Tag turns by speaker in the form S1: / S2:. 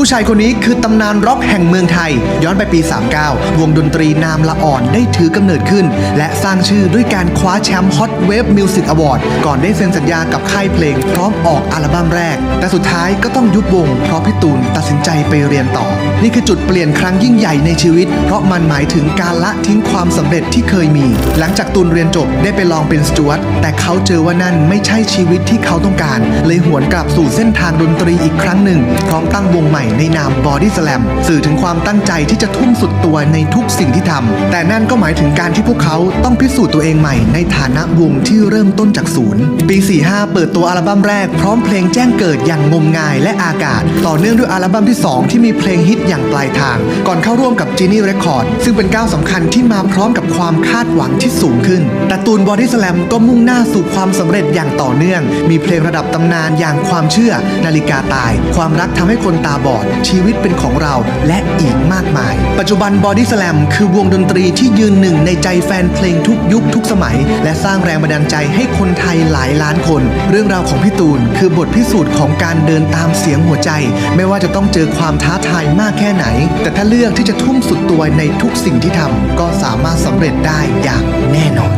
S1: ผู้ชายคนนี้คือตำนานร็อกแห่งเมืองไทย ย้อนไปปี 39 วงดนตรีนามละอ่อนได้ถือกำเนิดขึ้น และสร้างชื่อด้วยการคว้าแชมป์ Hot Wave Music Award ก่อนได้เซ็นสัญญากับค่ายเพลงพร้อมออกอัลบั้มแรก แต่สุดท้ายก็ต้องยุบวง เพราะพี่ตูนตัดสินใจไปเรียนต่อ นี่คือจุดเปลี่ยนครั้งยิ่งใหญ่ในชีวิต เพราะมันหมายถึงการละทิ้งความสำเร็จที่เคยมี หลังจากตูนเรียนจบได้ไปลองเป็นสจวตแต่เขาเจอว่านั่นไม่ใช่ชีวิตที่เขาต้องการ เลยหวนกลับสู่เส้นทางดนตรีอีกครั้งหนึ่งพร้อมตั้งวงใหม่ในนาม Body Slam สื่อถึงความตั้งใจที่จะทุ่มสุดตัวในทุกสิ่งที่ทำแต่นั่นก็หมายถึงการที่พวกเขาต้องพิสูจน์ตัวเองใหม่ในฐานะวงที่เริ่มต้นจากศูนย์ปี 45 เปิดตัวอัลบั้มแรกพร้อมเพลงแจ้งเกิดอย่างงมงายและอากาศ ต่อเนื่องด้วยอัลบั้มที่ 2 ที่มีเพลงฮิตอย่างปลายทาง ก่อนเข้าร่วมกับ Genie Record ซึ่งเป็นก้าวสำคัญที่มาพร้อมกับความคาดหวังที่สูงขึ้น แต่ตูน Body Slam ก็มุ่งหน้าสู่ความสำเร็จอย่างต่อเนื่อง มีเพลงระดับตำนานอย่างความเชื่อ นาฬิกาตาย ความรักทำให้คนตาบอดชีวิตเป็นของเราและอีกมากมาย ปัจจุบัน Body Slam คือวงดนตรีที่ยืนหนึ่งในใจแฟนเพลงทุกยุคทุกสมัย และสร้างแรงบันดาลใจให้คนไทยหลายล้านคน เรื่องราวของพี่ตูน คือบทพิสูจน์ของการเดินตามเสียงหัวใจ ไม่ว่าจะต้องเจอความท้าทายมากแค่ไหน แต่ถ้าเลือกที่จะทุ่มสุดตัวในทุกสิ่งที่ทำก็สามารถสำเร็จได้อย่างแน่นอน